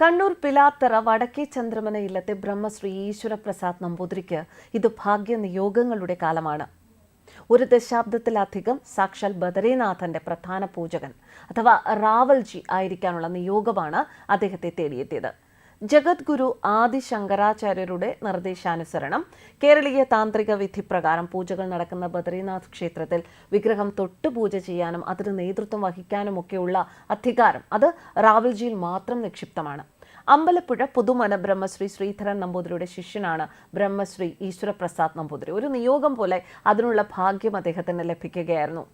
കണ്ണൂർ പിലാത്തറ വടക്കേ ചന്ദ്രമന ഇല്ലത്തെ ബ്രഹ്മശ്രീ ഈശ്വരപ്രസാദ് നമ്പൂതിരിക്ക് ഇത് ഭാഗ്യനിയോഗങ്ങളുടെ കാലമാണ്. ഒരു ദശാബ്ദത്തിലധികം സാക്ഷാൽ ബദരീനാഥന്റെ പ്രധാന പൂജകൻ അഥവാ റാവൽജി ആയിരിക്കാനുള്ള നിയോഗമാണ് അദ്ദേഹത്തെ തേടിയെത്തിയത്. ജഗദ്ഗുരു ആദി ശങ്കരാചാര്യരുടെ നിർദ്ദേശാനുസരണം കേരളീയ താന്ത്രിക വിധി പ്രകാരം പൂജകൾ നടക്കുന്ന ബദ്രീനാഥ് ക്ഷേത്രത്തിൽ വിഗ്രഹം തൊട്ട് പൂജ ചെയ്യാനും അതിന് നേതൃത്വം വഹിക്കാനുമൊക്കെയുള്ള അധികാരം അത് റാവൽജിയിൽ മാത്രം നിക്ഷിപ്തമാണ്. അമ്പലപ്പുഴ പുതുമന ബ്രഹ്മശ്രീ ശ്രീധരൻ നമ്പൂതിരിയുടെ ശിഷ്യനാണ് ബ്രഹ്മശ്രീ ഈശ്വരപ്രസാദ് നമ്പൂതിരി. ഒരു നിയോഗം പോലെ അതിനുള്ള ഭാഗ്യം അദ്ദേഹത്തിന് ലഭിക്കുകയായിരുന്നു.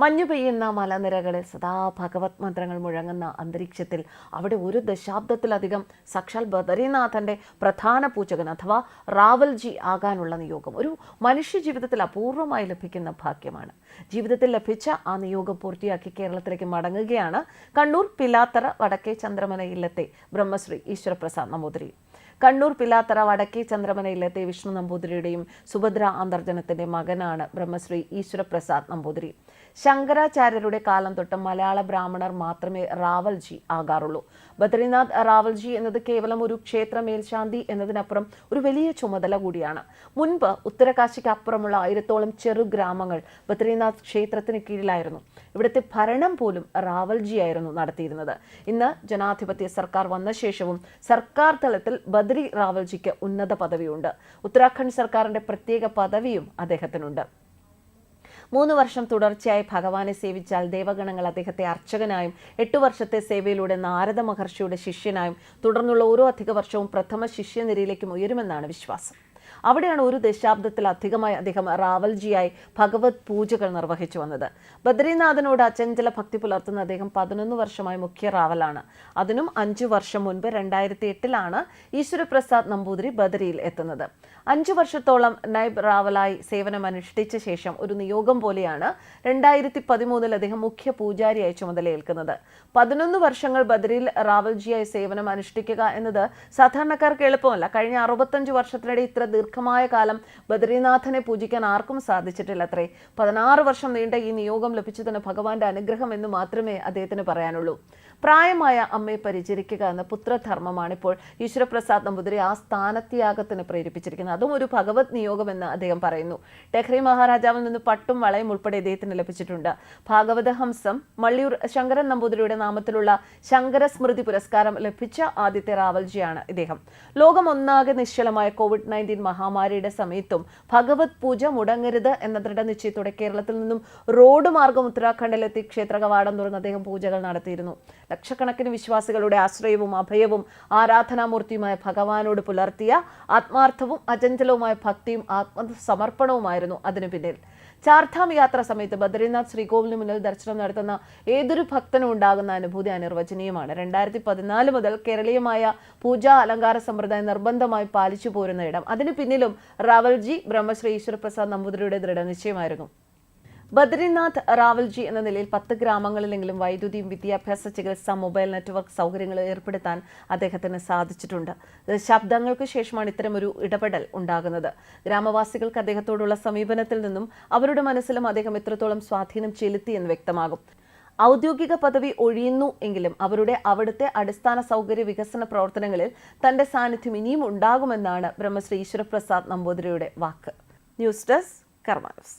മഞ്ഞു പെയ്യുന്ന മലനിരകളിൽ സദാ ഭഗവത് മന്ത്രങ്ങൾ മുഴങ്ങുന്ന അന്തരീക്ഷത്തിൽ അവിടെ ഒരു ദശാബ്ദത്തിലധികം സാക്ഷാൽ ബദരീനാഥന്റെ പ്രധാന പൂജകൻ അഥവാ റാവൽജി ആകാനുള്ള നിയോഗം ഒരു മനുഷ്യ ജീവിതത്തിൽ അപൂർവമായി ലഭിക്കുന്ന ഭാഗ്യമാണ്. ജീവിതത്തിൽ ലഭിച്ച ആ നിയോഗം പൂർത്തിയാക്കി കേരളത്തിലേക്ക് മടങ്ങുകയാണ് കണ്ണൂർ പിലാത്തറ വടക്കേ ചന്ദ്രമന ഇല്ലത്തെ ബ്രഹ്മശ്രീ ഈശ്വരപ്രസാദ് നമ്പൂതിരി. കണ്ണൂർ പിലാത്തറ വടക്കേ ചന്ദ്രമനയിലത്തെ വിഷ്ണു നമ്പൂതിരിയുടെയും സുഭദ്ര അന്തർജനത്തിന്റെ മകനാണ് ബ്രഹ്മശ്രീ ഈശ്വരപ്രസാദ് നമ്പൂതിരി. ശങ്കരാചാര്യരുടെ കാലം തൊട്ട് മലയാള ബ്രാഹ്മണർ മാത്രമേ റാവൽജി ആകാറുള്ളൂ. ബദ്രീനാഥ് റാവൽജി എന്നത് കേവലം ഒരു ക്ഷേത്ര മേൽശാന്തി എന്നതിനപ്പുറം ഒരു വലിയ ചുമതല കൂടിയാണ്. മുൻപ് ഉത്തരകാശിക്ക് അപ്പുറമുള്ള ആയിരത്തോളം ചെറു ഗ്രാമങ്ങൾ ബദ്രീനാഥ് ക്ഷേത്രത്തിന് കീഴിലായിരുന്നു. ഇവിടുത്തെ ഭരണം പോലും റാവൽജിയായിരുന്നു നടത്തിയിരുന്നത്. ഇന്ന് ജനാധിപത്യ സർക്കാർ വന്ന ശേഷവും സർക്കാർ തലത്തിൽ ബദ്രി റാവൽജിക്ക് ഉന്നത പദവിയുണ്ട്. ഉത്തരാഖണ്ഡ് സർക്കാരിന്റെ പ്രത്യേക പദവിയും അദ്ദേഹത്തിനുണ്ട്. മൂന്ന് വർഷം തുടർച്ചയായി ഭഗവാനെ സേവിച്ചാൽ ദേവഗണങ്ങൾ അദ്ദേഹത്തെ അർച്ചകനായും എട്ടു വർഷത്തെ സേവയിലൂടെ നാരദ മഹർഷിയുടെ ശിഷ്യനായും തുടർന്നുള്ള ഓരോ അധിക വർഷവും പ്രഥമ ശിഷ്യനിരയിലേക്കും ഉയരുമെന്നാണ് വിശ്വാസം. അവിടെയാണ് ഒരു ദശാബ്ദത്തിലധികമായി അദ്ദേഹം റാവൽജിയായി ഭഗവത് പൂജകൾ നിർവഹിച്ചു വന്നത്. ബദ്രീനാഥനോട് അചഞ്ചല ഭക്തി പുലർത്തുന്ന അദ്ദേഹം പതിനൊന്ന് വർഷമായി മുഖ്യ റാവലാണ്. അതിനും അഞ്ചു വർഷം മുൻപ് രണ്ടായിരത്തി എട്ടിലാണ് ഈശ്വരപ്രസാദ് നമ്പൂതിരി ബദരിയിൽ എത്തുന്നത്. അഞ്ചു വർഷത്തോളം നൈബ് റാവലായി സേവനം അനുഷ്ഠിച്ച ശേഷം ഒരു നിയോഗം പോലെയാണ് രണ്ടായിരത്തി പതിമൂന്നിൽ അദ്ദേഹം മുഖ്യ പൂജാരിയായി ചുമതലയേൽക്കുന്നത് പതിനൊന്ന് വർഷങ്ങൾ ബദരിയിൽ റാവൽജിയായി സേവനം അനുഷ്ഠിക്കുക എന്നത് സാധാരണക്കാർക്ക് എളുപ്പമല്ല. കഴിഞ്ഞ അറുപത്തഞ്ച് വർഷത്തിനിടെ ഇത്ര ദീർഘമായ കാലം ബദ്രീനാഥനെ പൂജിക്കാൻ ആർക്കും സാധിച്ചിട്ടില്ല അത്രേ പതിനാറ് വർഷം നീണ്ട ഈ നിയോഗം ലഭിച്ചതിന് ഭഗവാന്റെ അനുഗ്രഹം എന്ന് മാത്രമേ അദ്ദേഹത്തിന് പറയാനുള്ളൂ. പ്രായമായ അമ്മയെ പരിചരിക്കുക എന്ന പുത്രധർമ്മമാണ് ഇപ്പോൾ ഈശ്വരപ്രസാദ് നമ്പൂതിരി ആ സ്ഥാനത്യാഗത്തിന് പ്രേരിപ്പിച്ചിരിക്കുന്നത്. അതും ഒരു ഭഗവത് നിയോഗം എന്ന് അദ്ദേഹം പറയുന്നു. ടെഹ്രി മഹാരാജാവിൽ നിന്ന് പട്ടും വളയും ഉൾപ്പെടെ ഇദ്ദേഹത്തിന് ലഭിച്ചിട്ടുണ്ട്. ഭാഗവതഹംസം മള്ളിയൂർ ശങ്കരൻ നമ്പൂതിരിയുടെ നാമത്തിലുള്ള ശങ്കര സ്മൃതി പുരസ്കാരം ലഭിച്ച ആദിത്യ റാവൽജിയാണ് ഇദ്ദേഹം. ലോകം ഒന്നാകെ നിശ്ചലമായ കോവിഡ് നയന്റീൻ മഹാമാരിയുടെ സമയത്തും ഭഗവത് പൂജ മുടങ്ങരുത് എന്ന ദൃഢനിശ്ചയത്തോടെ കേരളത്തിൽ നിന്നും റോഡ് മാർഗം ഉത്തരാഖണ്ഡിലെത്തി ക്ഷേത്ര കവാടം തുറന്ന് അദ്ദേഹം പൂജകൾ നടത്തിയിരുന്നു. ലക്ഷക്കണക്കിന് വിശ്വാസികളുടെ ആശ്രയവും അഭയവും ആരാധനാമൂർത്തിയുമായ ഭഗവാനോട് പുലർത്തിയ ആത്മാർത്ഥവും അചഞ്ചലവുമായ ഭക്തിയും ആത്മസമർപ്പണവുമായിരുന്നു അതിനു പിന്നിൽ. ചാർധാം യാത്ര സമയത്ത് ബദ്രീനാഥ് ശ്രീകോവിലിന് മുന്നിൽ ദർശനം നടത്തുന്ന ഏതൊരു ഭക്തനും ഉണ്ടാകുന്ന അനുഭൂതി അനിർവചനീയമാണ്. രണ്ടായിരത്തി പതിനാല് മുതൽ കേരളീയമായ പൂജാ അലങ്കാര സമ്പ്രദായം നിർബന്ധമായി പാലിച്ചു പോരുന്ന ഇടം. അതിന് പിന്നിലും റാവൽജി ബ്രഹ്മശ്രീ ഈശ്വരപ്രസാദ് നമ്പൂതിരിയുടെ ദൃഢനിശ്ചയമായിരുന്നു. ബദ്രിനാഥ് റാവൽജി എന്ന നിലയിൽ പത്ത് ഗ്രാമങ്ങളിലെങ്കിലും വൈദ്യുതിയും വിദ്യാഭ്യാസ ചികിത്സ മൊബൈൽ നെറ്റ്വർക്ക് സൗകര്യങ്ങൾ ഏർപ്പെടുത്താൻ അദ്ദേഹത്തിന് സാധിച്ചിട്ടുണ്ട്. ശബ്ദങ്ങൾക്ക് ശേഷമാണ് ഇത്തരമൊരു ഇടപെടൽ ഉണ്ടാകുന്നത്. ഗ്രാമവാസികൾക്ക് അദ്ദേഹത്തോടുള്ള സമീപനത്തിൽ നിന്നും അവരുടെ മനസ്സിലും അദ്ദേഹം എത്രത്തോളം സ്വാധീനം ചെലുത്തി എന്ന് വ്യക്തമാകും. ഔദ്യോഗിക പദവി ഒഴിയുന്നു എങ്കിലും അവരുടെ അവിടുത്തെ അടിസ്ഥാന സൗകര്യ വികസന പ്രവർത്തനങ്ങളിൽ തന്റെ സാന്നിധ്യം ഇനിയും ഉണ്ടാകുമെന്നാണ് ബ്രഹ്മശ്രീ ഈശ്വരപ്രസാദ് നമ്പൂതിരിയുടെ വാക്ക്. News desk കർമാനസ്